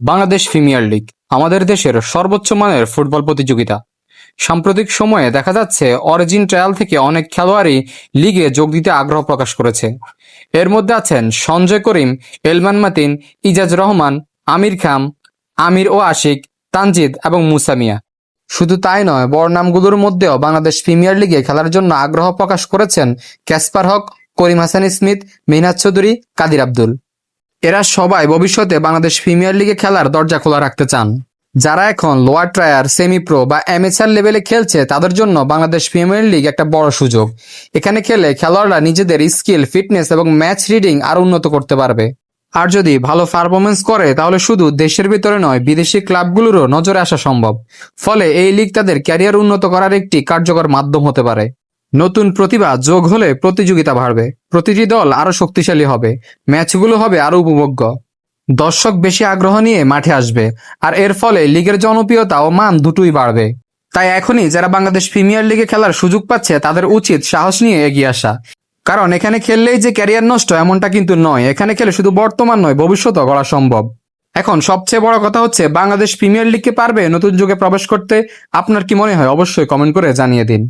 Bangladesh premier league, আমাদের দেশের সর্বোচ্চ মানের ফুটবল প্রতিযোগিতা। সাম্প্রতিক সময়ে দেখা যাচ্ছে অরিজিন ট্রায়াল থেকে অনেক খেলোয়াড়ই লিগে যোগ দিতে আগ্রহ প্রকাশ করেছে। এর মধ্যে আছেন সঞ্জয় করিম, এলমান মাতিন, ইজাজ রহমান, আমির খাম আমির ও আশিক, তানজিদ এবং মুসামিয়া শুধু তাই নয় বড় নামগুলোর মধ্যেও বাংলাদেশ প্রিমিয়ার লিগে খেলার জন্য আগ্রহ প্রকাশ করেছেন ক্যাসপার হক, করিম হাসান স্মিথ মিনাজ চৌধুরী, কাদির আব্দুল। এরা সবাই ভবিষ্যতে বাংলাদেশ প্রিমিয়ার লিগে খেলার দরজা খোলা রাখতে চান। যারা এখন লোয়ার ট্রায়ার সেমি প্রো বা এমএচআর লেভেলে খেলছে, তাদের জন্য বাংলাদেশ প্রিমিয়ার লিগ একটা বড় সুযোগ। এখানে খেলে খেলোয়াড়রা নিজেদের স্কিল ফিটনেস এবং ম্যাচ রিডিং আরও উন্নত করতে পারবে। আর যদি ভালো পারফরমেন্স করে, তাহলে শুধু দেশের ভিতরে নয়, বিদেশি ক্লাবগুলোরও নজরে আসা সম্ভব। ফলে এই লিগ তাদের ক্যারিয়ার উন্নত করার একটি কার্যকর মাধ্যম হতে পারে। নতুন প্রতিভা যোগ হলে প্রতিযোগিতা বাড়বে। প্রতিটি দল আরও শক্তিশালী হবে। ম্যাচগুলো হবে আরও উপভোগ্য। দর্শক বেশি আগ্রহ নিয়ে মাঠে আসবে, আর এর ফলে লিগের জনপ্রিয়তা ও মান দুটোই বাড়বে। তাই এখনই যারা বাংলাদেশ প্রিমিয়ার লিগে খেলার সুযোগ পাচ্ছে, তাদের উচিত সাহস নিয়ে এগিয়ে আসা। কারণ এখানে খেললেই যে ক্যারিয়ার নষ্ট এমনটা কিন্তু নয়। এখানে খেলে শুধু বর্তমান নয়, ভবিষ্যতও গড়া সম্ভব। এখন সবচেয়ে বড় কথা হচ্ছে, বাংলাদেশ প্রিমিয়ার লিগকে পারবে নতুন যুগে প্রবেশ করতে। আপনার কি মনে হয়? অবশ্যই কমেন্ট করে জানিয়ে দিন।